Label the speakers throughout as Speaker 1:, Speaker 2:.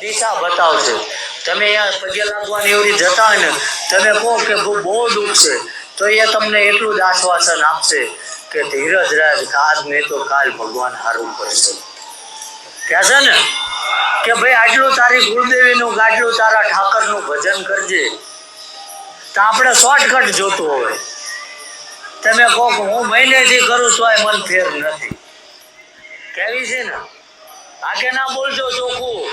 Speaker 1: દિશા બતાવશે. તમે અહીંયા પગે લાગવાની એવી જતા હોય ને, તમે કહો કે બહુ દુઃખ છે. તો એ તમને એટલું જ આશ્વાસન આપશે કે ધીરજ રાજ, કાલ નહીં તો કાલ ભગવાન હારું કરશે. કહે છે ને? કે ભાઈ આટલું તારી ગુરુદેવીનું ગાટલું તારા ઠાકરનું ભજન કરજે. તો આપણે શોર્ટકટ જોતું હોય. તમે કહો હું મહિનેથી કરું છું મન ફેર નથી. કેવી છે ને? આગે ના બોલજો ચોખ્ખું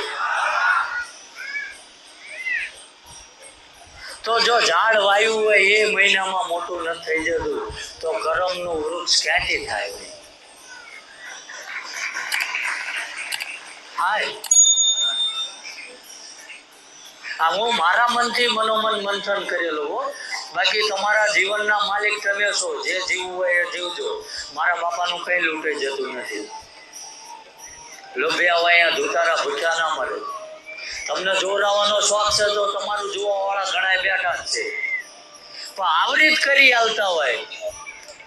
Speaker 1: તો જો ઝાડ વાયુ હોય એ મહિનામાં મોટું ન થઈ જતું, તો કરમનું વૃક્ષ ક્યાંથી થાય હોય. આ હું મારા મનથી મનોમન મંથન કરેલું હો. બાકી તમારા જીવનના માલિક તમે છો, જે જીવવું હોય એ જીવજો. મારા બાપાનું કઈ લૂંટાઈ જતું નથી. લોભિયા હોય ધૂતારા ભૂખ્યા ના મળે તમને જોરાવાનો શોખ છે તો તમારું જોવા વાળા ઘણા બેઠા છે. પણ આવડી જ કરી આવતા હોય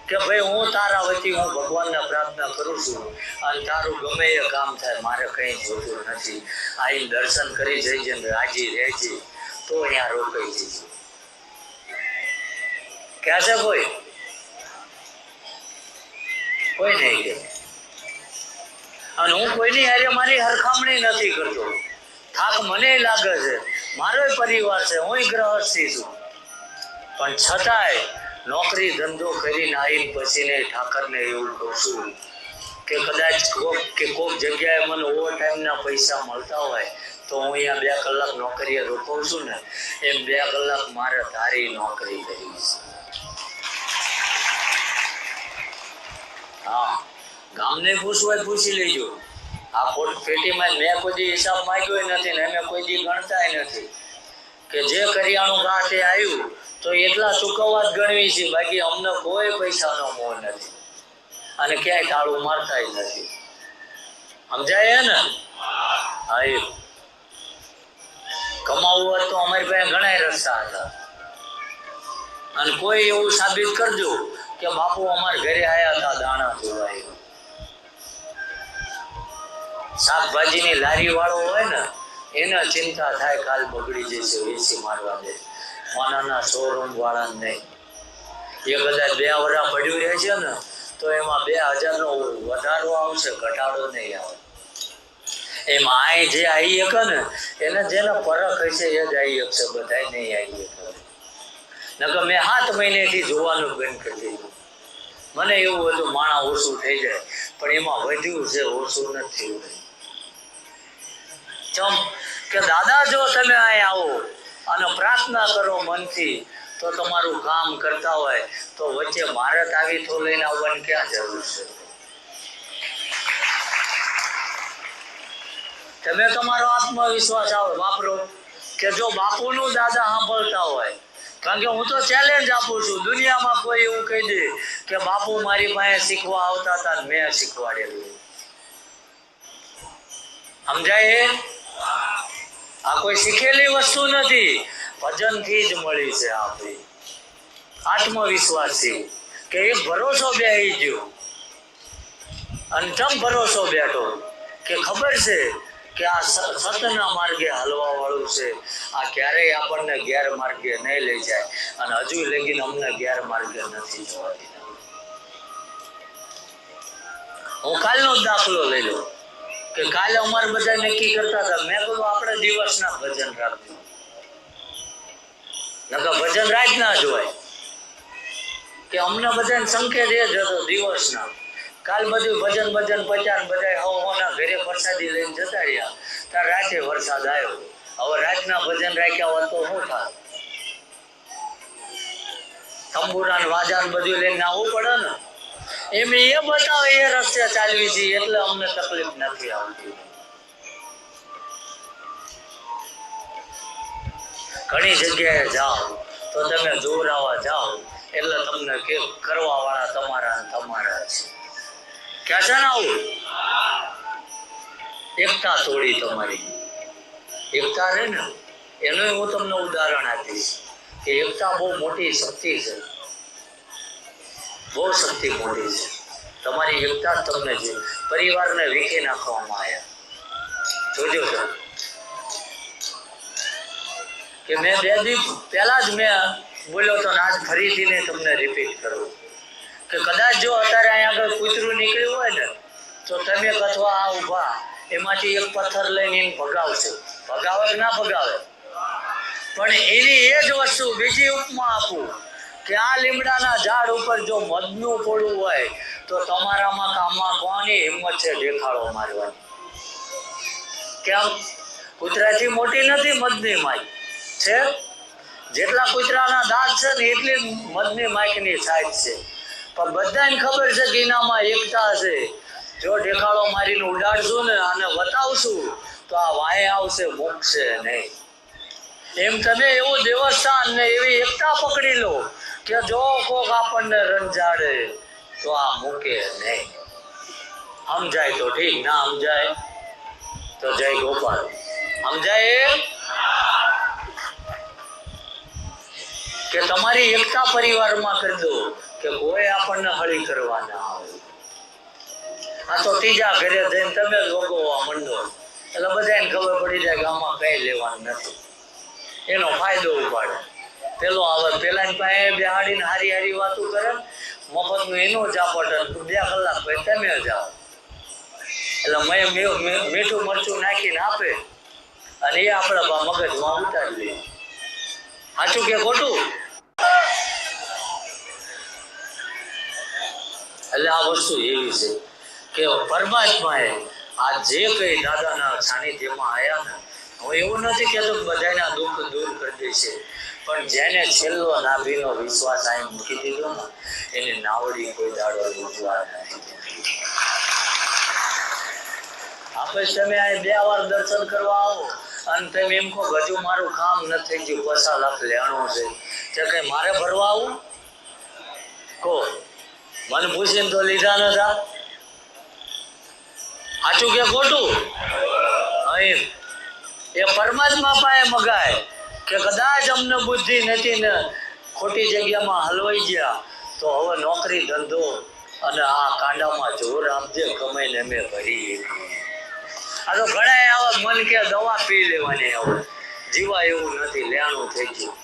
Speaker 1: કે ભાઈ હું તારા વતી હું ભગવાનને પ્રાર્થના કરું છું. અને તારું ગમે એ કામ થાય, મારે કંઈ જોતું નથી. આઈ દર્શન કરી જઈજે ને રાજી રહેજે, તો અહીંયા રોકાઈ જઈશું ક્યાં છે કોઈ? કોઈ નહીં કે અને હું કોઈની હારે મારી હરખામણી નથી કરતો. થાક મને લાગે છે. મારો પરિવાર છે, હું ગ્રહસ્થી છું. પણ છતાંય નોકરી ધંધો કરીને આવીને પછીને ઠાકરને એવું કહું છું કે કદાચ કોક કે કોક જગ્યાએ મને ઓવર ટાઈમના પૈસા મળતા હોય તો હું અહીંયા બે કલાક નોકરીએ રોકાઉં છું ને, એમ બે કલાક મારે તારી નોકરી કરીશ. હા. ગામને પૂછવું પૂછી લેજો. આ પોટ પેટીમાં મેં કોઈ હિસાબ માંગ્યો નથી ને અમે કોઈ દી ગણતા નથી. કે જે કરિયાણું ઘા આવ્યું તો એટલા ચૂકવવા જ ગણવી છે, બાકી અમને કોઈ પૈસાનો મોહ નથી. અને ક્યાંય તાળું મારતા નથી. સમજાય ને? હા, એ. હોય તો અમારી પાસે ઘણા રસ્તા હતા. અને કોઈ એવું સાબિત કરજો કે બાપુ અમારા ઘરે આયા હતા શાકભાજીની લારી વાળો હોય ને, એને ચિંતા થાય કાલ બગડી જશે, વેચી મારવા દે. માનાના શોરૂમ વાળા નહીં. એ કદાચ બે વરા પડ્યું રહે છે ને, તો એમાં બે હજારનો વધારો આવશે, ઘટાડો નહીં આવે. એમાં આ જે આવી શકે ને, એને જેને ફરક હશે એ જ આવી શકશે બધા નહીં આવી શકે. નકર મેં સાત મહિનેથી જોવાનું બંધ કરી દીધું. મને એવું હતું, માણા ઓછું થઈ જાય, પણ એમાં વધ્યું છે, ઓછું નથી થયું. ચમ કે દાદા, જો તમે અહીં આવો અને પ્રાર્થના કરો મનથી, તો તમારું કામ કરતા હોય, તો વચ્ચે ભારત આવી તો લઈને આવવાની ક્યાં જરૂર છે? તમે તમારો આત્મવિશ્વાસ આવો, વાપરો. કે જો બાપુનું દાદા સાંભળતા હોય, કારણ કે હું તો ચેલેન્જ આપું છું, દુનિયામાં કોઈ એવું કહી દે કે બાપુ મારી પાસે શીખવા આવતા હતા મેં શીખવાડેલું. સમજાય? આ કોઈ શીખેલી વસ્તુ નથી. ભજનથી જ મળી છે આપણી. આત્મવિશ્વાસથી. કે એ ભરોસો બેહી ગયો. અને ચમ ભરોસો બેઠો. કે ખબર છે કે આ સતના માર્ગે હલવા વાળું છે. આ ક્યારેય આપણને ગેરમાર્ગે નહીં લઈ જાય. અને હજુ લગીને અમને ગેરમાર્ગે નથી જવા દીધા હું કાલનો દાખલો લઈ લઉં. કે કાલે અમારે બધા નક્કી કરતા હતા. મેં કહ્યું આપણે દિવસના ભજન રાખવું નકર ભજન રાત ના જોવાય. કે અમને બધાને સંકેત એ જ હતો, દિવસના. કાલ બધું ભજન ભજન પચાન બધા હવ હોના ઘરે પ્રસાદી લઈને જતા રહ્યા. તાર રાતે વરસાદ આવ્યો. હવે રાતના ભજન રાખ્યા હોત તો શું થાય તંબુરા વાજા બધું લઈને આવવું પડે ને? એમ એ બતાવે, એ રસ્તે ચાલવી છે એટલે અમને તકલીફ નથી આવતી. ઘણી જગ્યાએ જાઓ, તો તમે જોરાવા જાઓ, એટલે તમને કે કરવા વાળા તમારા તમારા છે. ક્યાં છે ને આવું? એકતા તોડી તમારી. એકતા રહે ને? એનું હું તમને ઉદાહરણ આપીશ કે એકતા બહુ મોટી શક્તિ છે. બહુ શક્તિ મોટી છે. તમારી એકતા તમને છે પરિવારને વીખી નાખવામાં આવ્યા. જોજો તમે કે મેં બે દી પહેલાં જ મેં બોલ્યો તો આજ ફરીથી ને તમને રિપીટ કરું. કે કદાચ જો અત્યારે અહીંયા આગળ કૂતરું નીકળ્યું હોય ને, તો તમે કથવા આ ઊભા. એમાંથી એક પથ્થર લઈને ભગાવશો. ભગાવે કે ના ભગાવે. પણ એની એ જ વસ્તુ બીજી ઉપમા આપું. કે આ લીમડાના ઝાડ ઉપર જો મધનું પડવું હોય, તો તમારામાં કામમાં કોની હિંમત છે દેખાડો મારવા? કેમ? કૂતરાથી મોટી નથી, મધની માય છે? જેટલા કૂતરાના દાંત છે ને એટલી મધની માઇકની સાઈઝ છે. પણ બધાને ખબર છે કે એનામાં એકતા છે. જો દેખાડો મારીને ઉડાડશું ને અને બતાવશું તો આ વાય આવશે, મોકશે નહીં. એમ તમે એવું દેવસ્થાન ને એવી એકતા પકડી લો. કે જો કોક આપણને રંજાડે તો આ મૂકે નહીં. સમજાય તો ઠીક, ના સમજાય તો જય ગોપાલ. સમજાય કે તમારી એકતા પરિવારમાં કરી દો, કે કોઈ આપણને હળી કરવા ના આવે આ તો ત્રીજા ઘરે જઈને તમે ભોગવવા માંડો. એટલે બધાને ખબર પડી જાય કે આમાં કઈ લેવાનું નથી. એનો ફાયદો ઉપાડે. પેલો આવે. પેલા પાસે બેહાડીને હારી હારી વાતો કરે મફતનું એનું ચાપટ બે કલાક પછી તમે જાઓ એટલે મેં મીઠું મરચું નાખીને આપે. અને એ આપણે બા મગજમાં ઉતારી દઈએ સાચું કે ખોટું? એટલે આ વસ્તુ એવી છે કે પરમાત્માએ આ જે કઈ દાદાના સાનિધ્યમાં આવ્યા ને, હું એવું નથી કહેતો બધાના દુઃખ દૂર કરી દેશે પણ જેને છેલ્લો નાભીનો વિશ્વાસ અહીં મૂકી દીધો ને, એની નાવડી કોઈ દાડો ઉજવા નહીં આપણે તમે અહીં બે વાર દર્શન કરવા આવો અને તમે એમ કહો હજુ મારું કામ ન થઈ ગયું, પચાસ લાખ લેણું છે. તો કઈ મારે ભરવા આવું? કહો. મને પૂછીને તો લીધા નતા સાચું કે ખોટું? અહીં એ પરમાત્મા પાસે મગાય. કે કદાચ અમને બુદ્ધિ નથી ને ખોટી જગ્યામાં હલવાઈ ગયા, તો હવે નોકરી ધંધો અને આ કાંડામાં જોર આપજે કમાઈને અમે ભરી આ તો ઘણા આવા મન કે દવા પી લેવાની હવે. જીવા એવું નથી, લેણું થઈ ગયું.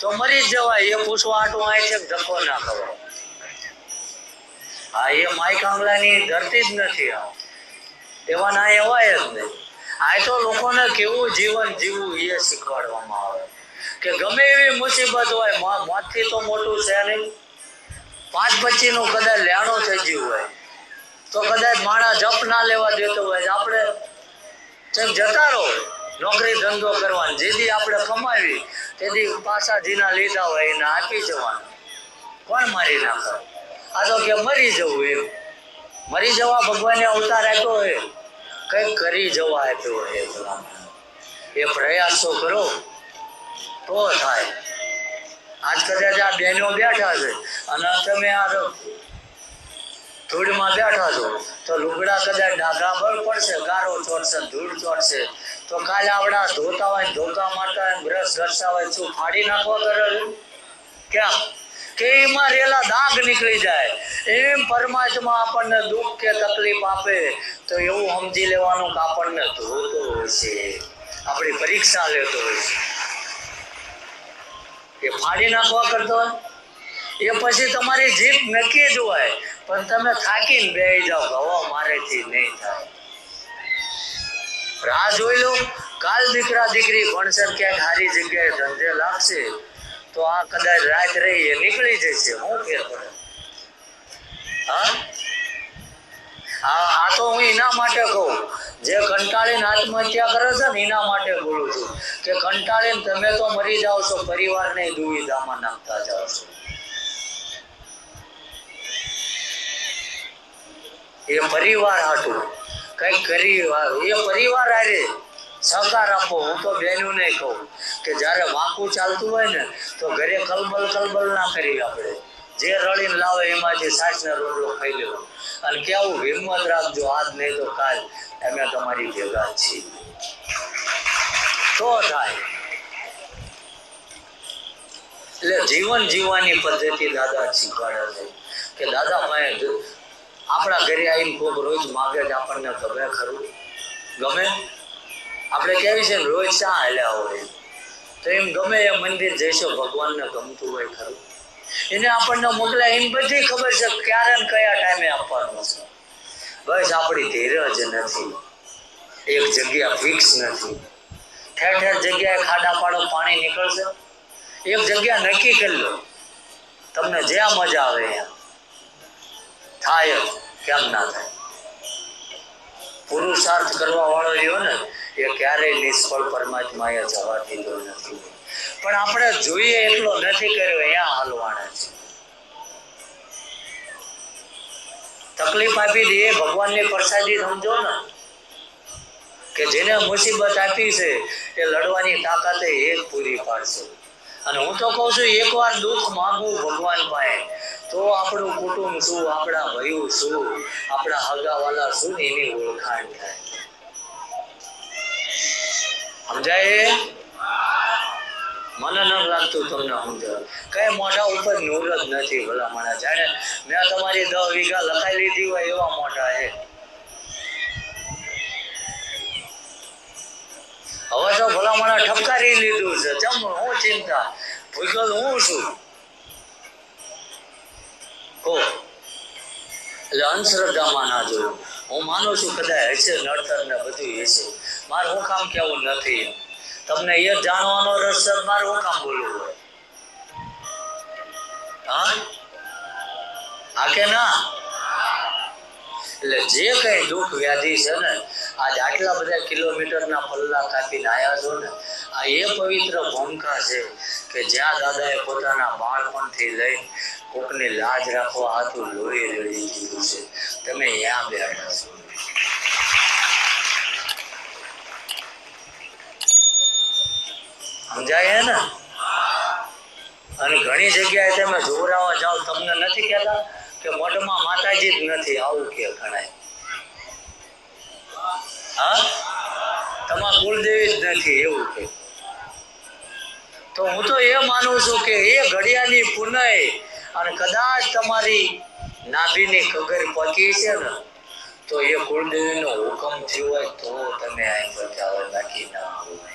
Speaker 1: તો મરી જવાય, એ પૂછવા આટું આય છે ધક્કો ના ખબર હા, એ માય કાંગલાની ધરતી જ નથી આ એવા ના એવાય જ નહીં. આ તો લોકોને કેવું જીવન જીવવું એ શીખવાડવામાં આવે. કે ગમે એવી મુસીબત હોય મોતથી તો મોટું છે નહીં. પાંચ પચીનું કદાચ લેણો થઈ ગયું હોય, તો કદાચ માણસ જપ ના લેવા દેતો હોય, આપણે જેમ જતા રહો, નોકરી ધંધો કરવાનો, જેથી આપણે કમાવી, તેથી પાછા જીના લીધા હોય, એને આપી જવાનું. કોણ મારી નાખે? આ તો કે મરી જવું એમ. મરી જવા ભગવાને અવતાર આપ્યો હોય. કંઈક કરી જવા આપ્યો હે એ પ્રયાસો કરો, તો થાય. આજ કદાચ આ બહેનો બેઠા છે, અને તમે આ ધૂળમાં બેઠા છો, તો લુગડા કદાચ ડાઘા બળ પડશે, ગારો ચોટશે, ધૂળ ચોટશે. તો કાલે આવડા ધોતા હોય ધોકા મારતા હોય બ્રશ ઘસતા હોય શું ફાડી નાખવા કરે છે? કે એમાં રહેલા દાગ નીકળી જાય. એમ પરમાત્મા આપણને દુઃખ કે તકલીફ આપે, તો એવું સમજી લેવાનું કે આપણને ધોતો હોય છે. આપણી પરીક્ષા લેતો હોય છે. એ ફાડી નાખવા કરતો એ પછી તમારી જીભ નક્કી જ હોય, પણ તમે થાકીને બેસી જાઓ હવા મારેથી નહીં થાય. રાહ જોઈ લો, કાલ દીકરા દીકરી ભણશે ક્યાંક સારી જગ્યાએ ધંધે લાગશે. તો આ કદાચ રાત રહી નીકળી જશે, હું ફેર પડે આ તો હું એના માટે કહું. જે કંટાળીને આત્મહત્યા કરે છે ને એના માટે બોલું છું. કે કંટાળીને તમે તો મરી જાઓ છો, પરિવારને દુવિધામાં નાખતા જાઓ છો. એ પરિવાર હાટું કંઈક કરી એ પરિવાર આરે સહકાર આપો, હું તો બહેનું નહીં કહું. કે જ્યારે વાંકું ચાલતું હોય ને, તો ઘરે કલબલ કલબલ ના કરી આપણે. જે રળીને લાવે એમાંથી સાસને રોટલો ખાઈ લેવો. અને કેવું હિંમત રાખજો આજ નહીં તો કાલ અમે તમારી ભેગા જ છીએ. તો થાય. એટલે જીવન જીવવાની પદ્ધતિ દાદા શીખવાડે છે. કે દાદા પાસે આપણા ઘરે આવીને ખૂબ રોજ માગે છે, આપણને ગમે ખરું? ગમે? આપણે કેવી છે રોજ શા હાલ્યા હોય. તો એમ ગમે એ મંદિર જઈશો, ભગવાનને ગમતું હોય ખરું. એને આપણને મોકલે એમ બધી ખબર છે ક્યારે ને કયા ટાઈમે આપવાનું છે. બસ આપણી ધીરજ નથી. એક જગ્યા ફિક્સ નથી. ઠેર ઠેર જગ્યાએ ખાડા પાડો, પાણી નીકળશે. એક જગ્યા નક્કી કરી લો. તમને જ્યાં મજા આવે એમ થાય કેમ ના થાય? પુરુષાર્થ કરવા વાળો રહ્યો ને એ ક્યારેય નિષ્ફળ પરમાત્માએ જવા દીધો નથી. પણ આપણે જોઈએ એટલો નથી કર્યો, એ હાલવાના છે. તકલીફ આપી દે, ભગવાનની પ્રસાદી સમજો ને. કે જેને મુસીબત આપી છે, એ લડવાની તાકાતે એક પૂરી પાડશે. અને હું તો કહું છું, એકવાર દુઃખ માંગવું ભગવાન પાસે, તો આપણું કુટુંબ શું, આપણા ભયું શું, આપણા હગાવાલા શું, એની ઓળખાણ થાય. સમજાય? મને ન લાગતું તમને સમજાવ કઈ મોઢા ઉપર નૂર જ નથી ભલામણા. જાણે મેં તમારી દસ વીઘા લખાઈ લીધી હોય એવા મોઢા છે. હવે તો ભલામણા ઠપકારી લીધું છે. ચમ, હું ચિંતા? ભૂગલ હું છું? કહો. એટલે અંધશ્રદ્ધામાં ના જોયું. હું માનું છું કદાચ હશે નડતર ને બધું હશે. મારે હું કામ કેવું નથી. તમને એ જાણવાનો રસ છે, મારે હું કામ બોલવું હોય? હા? હા કે ના? એટલે જે કઈ દુઃખ વ્યાધિ છે ને, આજ આટલા બધા કિલોમીટરના પલ્લા કાપીને આવ્યા છો ને, આ એ પવિત્ર ભૂમિકા છે કે જ્યાં દાદાએ પોતાના બાળપણથી લઈ કોકની લાજ રાખવા હાથું લોહી રેડી દીધું છે. તમે ત્યાં બેઠા છો? સમજાય ને? અને ઘણી જગ્યાએ તમે જોરાવા જાઓ, તમને નથી કહેતા કે મોઢમાં માતાજી જ નથી, આવું કે ઘણાય હા? તમારા કુળદેવી જ નથી, એવું કે. તો હું તો એ માનું છું કે એ ઘડિયાની પુનઃ અને કદાચ તમારી નાભીની કગર પકી છે ને, તો એ કુળદેવીનો હુકમ થયો હોય તો તમે અહીં બચાવો બાકી ના હોય.